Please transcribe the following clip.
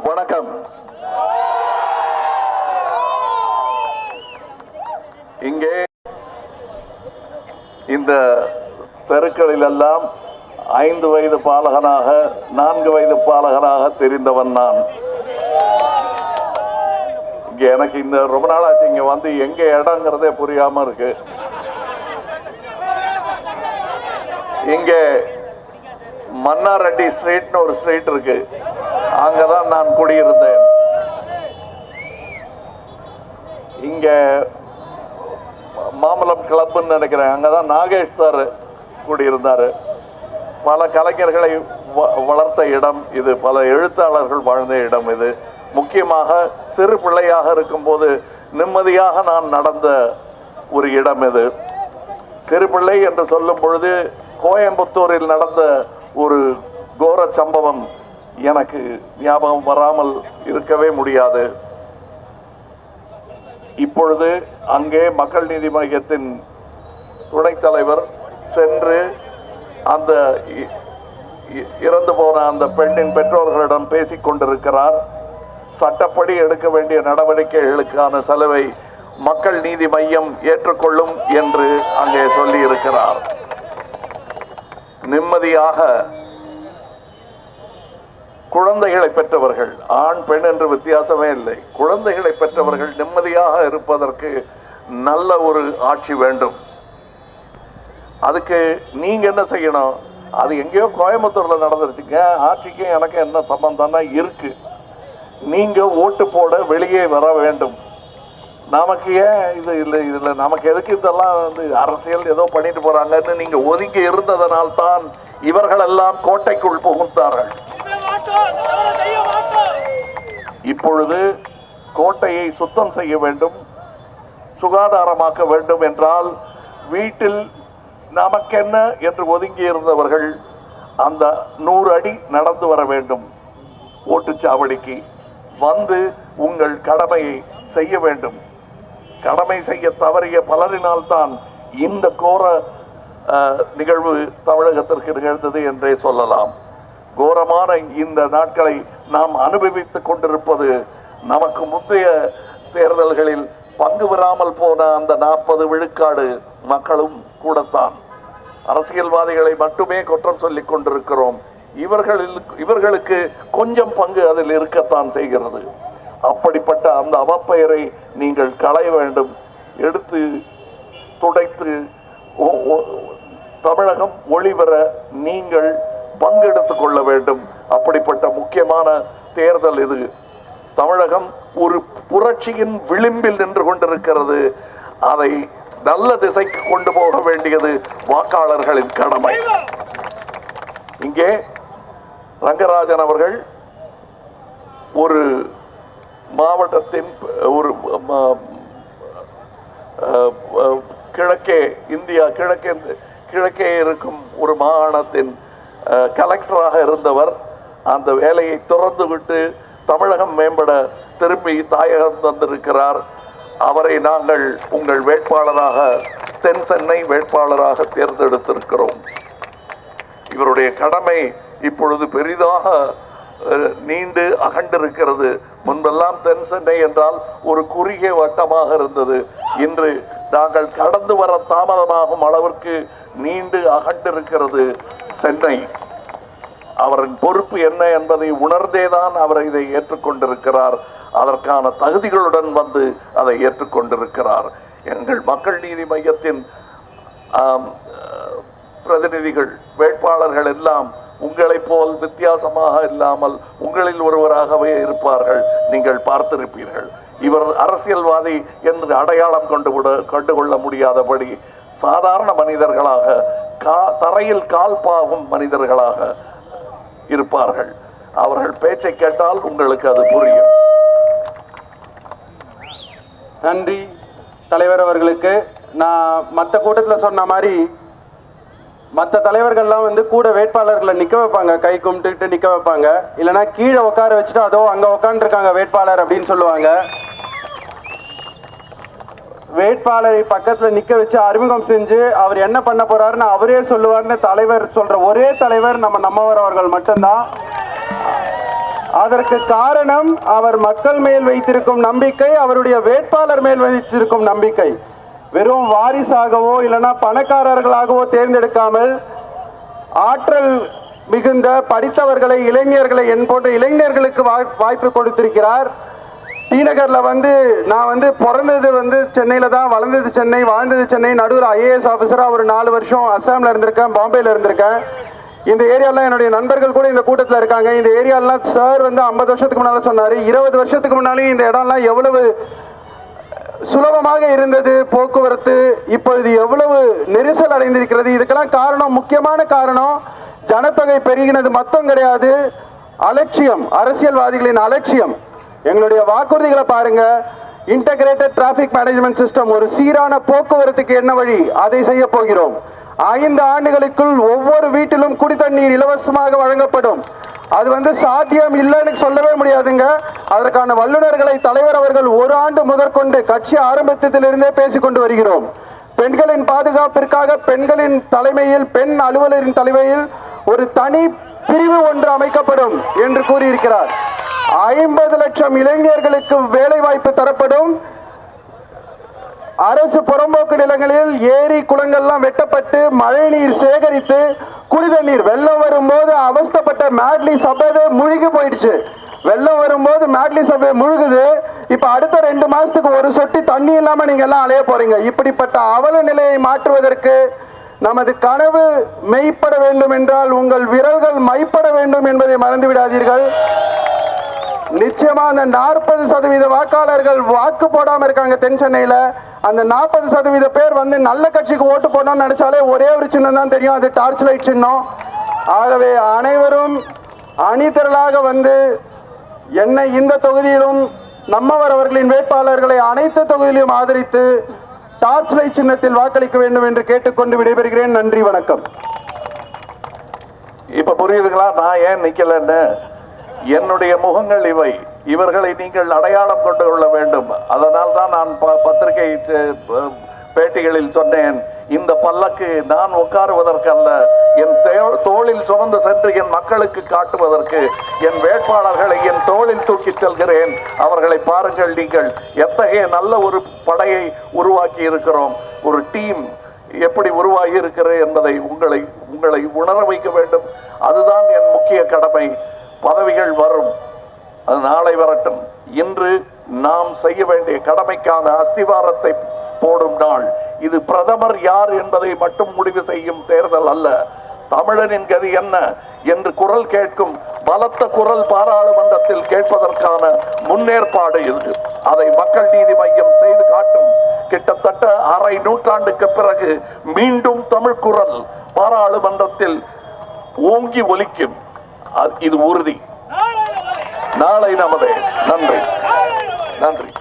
வணக்கம். இங்கே இந்த தெருக்களில் எல்லாம் ஐந்து வயது பாலகனாக நான்கு வயது பாலகனாக தெரிந்தவன் நான். இங்க எனக்கு இந்த ரொம்ப நாளாச்சு இங்க வந்து எங்க இடங்கிறதே புரியாம இருக்கு. இங்க மன்னாரெட்டி ஸ்ட்ரீட்னு ஒரு ஸ்ட்ரீட் இருக்கு. அங்கதான் நான் குடியிருந்தேன். இங்க மாமலம் கிளப்னு நினைக்கிறேன். அங்கதான் நாகேஷ் சார் கூடியிருந்தாரு. பல கலைஞர்களை வ- வளர்த்த இடம் இது. பல எழுத்தாளர்கள் வாழ்ந்த இடம் இது. முக்கியமாக சிறு பிள்ளையாக இருக்கும்போது நிம்மதியாக நான் நடந்த ஒரு இடம் இது. சிறு பிள்ளை என்று சொல்லும் பொழுது கோயம்புத்தூரில் நடந்த ஒரு கோர சம்பவம் எனக்கு ஞாபகம் வராமல் இருக்கவே முடியாது. இப்பொழுது அங்கே மக்கள் நீதி மையத்தின் துணைத் தலைவர் சென்று அந்த இ- இ- இறந்து போன அந்த பெண்ணின் பெற்றோர்களிடம் பேசிக் கொண்டிருக்கிறார். சட்டப்படி எடுக்க வேண்டிய நடவடிக்கைகளுக்கான செலவை மக்கள் நீதி மையம் ஏற்றுக்கொள்ளும் என்று அங்கே சொல்லியிருக்கிறார். நிம்மதியாக குழந்தைகளை பெற்றவர்கள் ஆண் பெண் என்று வித்தியாசமே இல்லை. குழந்தைகளை பெற்றவர்கள் நிம்மதியாக இருப்பதற்கு நல்ல ஒரு ஆட்சி வேண்டும். அதுக்கு நீங்க என்ன செய்யணும்? அது எங்கேயோ கோயம்புத்தூர்ல நடந்துருச்சுங்க. ஆட்சிக்கும் எனக்கு என்ன சம்பந்தம்னா இருக்கு. நீங்க ஓட்டு போட வெளியே வர வேண்டும். நமக்கு ஏன் இது இல்லை இதில் நமக்கு எதுக்கு இதெல்லாம் வந்து அரசியல் ஏதோ பண்ணிட்டு போறாங்கன்னு நீங்க ஒதுங்கி இருந்ததனால் தான் இவர்கள் எல்லாம் கோட்டைக்குள் புகுந்தார்கள். இப்பொழுது கோட்டையை சுத்தம் செய்ய வேண்டும் சுகாதாரமாக்க வேண்டும் என்றால் வீட்டில் நமக்கென்ன என்று ஒதுங்கி இருந்தவர்கள் அந்த நூறு அடி நடந்து வர வேண்டும். ஓட்டுச்சாவடிக்கு வந்து உங்கள் கடமையை செய்ய வேண்டும். கடமை செய்ய தவறிய பலரினால் தான் இந்த கோர நிகழ்வு தமிழகத்திற்கு நிகழ்ந்தது என்றே சொல்லலாம். கோரமான இந்த நாட்களை நாம் அனுபவித்துக் கொண்டிருப்பது நமக்கு முந்தைய தேர்தல்களில் பங்கு பெறாமல் போன அந்த நாற்பது விழுக்காடு மக்களும் கூடத்தான். அரசியல்வாதிகளை மட்டுமே குற்றம் சொல்லிக் கொண்டிருக்கிறோம். இவர்களில் இவர்களுக்கு கொஞ்சம் பங்கு அதில் இருக்கத்தான் செய்கிறது. அப்படிப்பட்ட அந்த அவப்பெயரை நீங்கள் களைய வேண்டும். எடுத்து துடைத்து தமிழகம் ஒளிபெற நீங்கள் பங்கெடுத்துக் கொள்ள வேண்டும். அப்படிப்பட்ட முக்கியமான தேர்தல் இது. தமிழகம் ஒரு புரட்சியின் விளிம்பில் நின்று கொண்டிருக்கிறது. அதை நல்ல திசைக்கு கொண்டு போக வேண்டியது வாக்காளர்களின் கடமை. இங்கே ரங்கராஜன் அவர்கள் ஒரு மாவட்டத்தின் ஒரு கிழக்கே இந்தியா கிழக்கே கிழக்கே இருக்கும் ஒரு மாகாணத்தின் கலெக்டராக இருந்தவர் அந்த வேலையை திறந்து விட்டு தமிழகம் மேம்பட திரும்பி தாயகம் தந்திருக்கிறார். அவரை நாங்கள் உங்கள் வேட்பாளராக தென் சென்னை வேட்பாளராக தேர்ந்தெடுத்திருக்கிறோம். இவருடைய கடமை இப்பொழுது பெரிதாக நீண்டு அகண்டிருக்கிறது. முன்பெல்லாம் தென் சென்னை என்றால் ஒரு குறுகிய வட்டமாக இருந்தது. இன்று நாங்கள் கடந்து வர தாமதமாகும் அளவிற்கு நீண்டு அகண்டிருக்கிறது சென்னை. அவரின் பொறுப்பு என்ன என்பதை உணர்ந்தேதான் அவர் இதை ஏற்றுக்கொண்டிருக்கிறார். அதற்கான தகுதிகளுடன் வந்து அதை ஏற்றுக்கொண்டிருக்கிறார். எங்கள் மக்கள் நீதி மையத்தின் பிரதிநிதிகள் வேட்பாளர்கள் எல்லாம் உங்களை போல் வித்தியாசமாக இல்லாமல் உங்களில் ஒருவராகவே இருப்பார்கள். நீங்கள் பார்த்திருப்பீர்கள். இவர் அரசியல்வாதி என்று அடையாளம் கொண்டு விட கண்டுகொள்ள முடியாதபடி சாதாரண மனிதர்களாக கா தரையில் கால் பாவும் மனிதர்களாக இருப்பார்கள். அவர்கள் பேச்சை கேட்டால் உங்களுக்கு அது புரியும். நன்றி. தலைவர் அவர்களுக்கு நான் மற்ற கூட்டத்தில் சொன்ன மாதிரி மற்ற தலைவர்கள்லாம் வந்து கூட வேட்பாளர்களை நிற்க வைப்பாங்க. கை கும்பிட்டுக்கிட்டு நிற்க வைப்பாங்க. இல்லைன்னா கீழே உட்கார வச்சுட்டு அதோ அங்கே உட்காந்துருக்காங்க வேட்பாளர் அப்படின்னு சொல்லுவாங்க. வேட்பாளரை பக்கத்தில் நிற்க வச்சு அறிமுகம் செஞ்சு அவர் என்ன பண்ண போறாருன்னு அவரே சொல்லுவார்னு தலைவர் சொல்ற ஒரே தலைவர் நம்ம நம்மவர் அவர்கள் மட்டும்தான். அதற்கு காரணம் அவர் மக்கள் மேல் வைத்திருக்கும் நம்பிக்கை அவருடைய வேட்பாளர் மேல் வைத்திருக்கும் நம்பிக்கை. வெறும் வாரிசாகவோ இல்லைன்னா பணக்காரர்களாகவோ தேர்ந்தெடுக்காமல் ஆற்றல் மிகுந்த படித்தவர்களை இளைஞர்களை என் போன்ற இளைஞர்களுக்கு வாய்ப்பு கொடுத்திருக்கிறார். டிநகரில் வந்து நான் வந்து பிறந்தது வந்து சென்னையில் தான் வளர்ந்தது சென்னை வாழ்ந்தது சென்னை. நடுவில் ஐஏஎஸ் ஆஃபீஸராக ஒரு நாலு வருஷம் அஸ்ஸாம்ல இருந்திருக்கேன் பாம்பேயில் இருந்திருக்கேன். இந்த ஏரியாலாம் என்னுடைய நண்பர்கள் கூட இந்த கூட்டத்தில் இருக்காங்க. இந்த ஏரியாலாம் சார் வந்து ஐம்பது வருஷத்துக்கு முன்னால் சொன்னார். இருபது வருஷத்துக்கு முன்னாலே இந்த இடம்லாம் எவ்வளவு சுலபமாக இருந்தது போக்குவரத்து. இப்பொழுது எவ்வளவு நெரிசல் அடைந்திருக்கிறது? இதுக்கெல்லாம் காரணம் முக்கியமான காரணம் ஜனத்தொகை பெருகினது மொத்தம் கிடையாது. அலட்சியம் அரசியல்வாதிகளின் அலட்சியம். எங்களுடைய வாக்குறுதிகளை பாருங்க. இன்டகிரேட்டட் டிராஃபிக் மேனேஜ்மெண்ட் சிஸ்டம் ஒரு சீரான போக்குவரத்துக்கு என்ன வழி? அதை செய்ய போகிறோம். ஐந்து ஆண்டுகளுக்குள் ஒவ்வொரு வீட்டிலும் குடி தண்ணீர் இலவசமாக வழங்கப்படும். அது வந்து சாத்தியம் இல்லைன்னு சொல்லவே முடியாதுங்க. அதற்கான வல்லுநர்களை தலைவர் அவர்கள் ஒரு ஆண்டு முதற்கொண்டு கட்சி ஆரம்பித்ததிலிருந்தே பேசிக்கொண்டு வருகிறோம். பெண்களின் பாதுகாப்பிற்காக பெண்களின் தலைமையில் பெண் அலுவலரின் தலைமையில் ஒரு தனி பிரிவு ஒன்று அமைக்கப்படும் என்று கூறியிருக்கிறார். ஐம்பது லட்சம் இளைஞர்களுக்கு வேலை வாய்ப்பு தரப்படும். அரசு புறம்போக்கு நிலங்களில் ஏரி குளங்கள்லாம் வெட்டப்பட்டு மழை நீர் சேகரித்து குடிதண்ணீர் வெள்ளம் வரும்போது அவஸ்தப்பட்ட மேட்லி சபைவே முழுகி போயிடுச்சு. வெள்ளம் வரும்போது மேட்லி சபை முழுகுது. இப்ப அடுத்த ரெண்டு மாசத்துக்கு ஒரு சொட்டி தண்ணி இல்லாம நீங்க எல்லாம் அலைய போறீங்க. இப்படிப்பட்ட அவல நிலையை மாற்றுவதற்கு நமது கனவு மெய்ப்பட வேண்டும் என்றால் உங்கள் விரல்கள் மைப்பட வேண்டும் என்பதை மறந்து விடாதீர்கள். நிச்சயமா அந்த நாற்பது சதவீத வாக்காளர்கள் வாக்கு போடாம இருக்காங்க தென் சென்னையில. அந்த நாற்பது சதவீத பேர் வந்து நல்ல கட்சிக்கு ஓட்டு போடணும்னு நினைச்சாலே ஒரே ஒரு சின்னம் தான் தெரியும். அது டார்ச் லைட் சின்னம். ஆகவே அனைவரும் அணிதிரளாக வந்து என்னை இந்த தொகுதியிலும் நம்மவர் அவர்களின் வேட்பாளர்களை அனைத்து தொகுதியிலும் ஆதரித்து டார்ச் லைட் சின்னத்தில் வாக்களிக்க வேண்டும் என்று கேட்டுக்கொண்டு விடைபெறுகிறேன். நன்றி வணக்கம். இப்ப புரியுதுங்களா? நான் ஏன் நிக்கலன்னு? என்னுடைய முகங்கள் இவை. இவர்களை நீங்கள் அடையாளம் கொண்டு கொள்ள வேண்டும். அதனால் தான் நான் ப- பத்திரிகை பேட்டிகளில் சொன்னேன். இந்த பல்லக்கு நான் உட்காருவதற்கல்ல. என் தோளில் சுமந்து சென்று என் மக்களுக்கு காட்டுவதற்கு என் வேட்பாளர்களை என் தோளில் தூக்கிச் செல்கிறேன். அவர்களை பாருங்கள் நீங்கள். எத்தகைய நல்ல ஒரு படையை உருவாக்கி இருக்கிறோம். ஒரு டீம் எப்படி உருவாகி இருக்கிறது என்பதை உங்களை உங்களை உணர வைக்க வேண்டும். அதுதான் என் முக்கிய கடமை. பதவிகள் வரும். அது நாளை வரட்டும். இன்று நாம் செய்ய வேண்டிய கடமைக்கான அஸ்திவாரத்தை போடும் நாள். இது பிரதமர் யார் என்பதை மட்டும் முடிவு செய்யும் தேர்தல் அல்ல. தமிழனின் கதி என்ன என்று குரல் கேட்கும் பலத்த குரல் பாராளுமன்றத்தில் கேட்பதற்கான முன்னேற்பாடு இது. அதை மக்கள் நீதி மையம் செய்து காட்டும் கிட்டத்தட்ட அரை நூற்றாண்டுக்கு பிறகு மீண்டும் தமிழ் குரல் பாராளுமன்றத்தில் ஓங்கி ஒலிக்கும். அது- இது உறுதி. நாளை நமதே. நன்றி. நன்றி.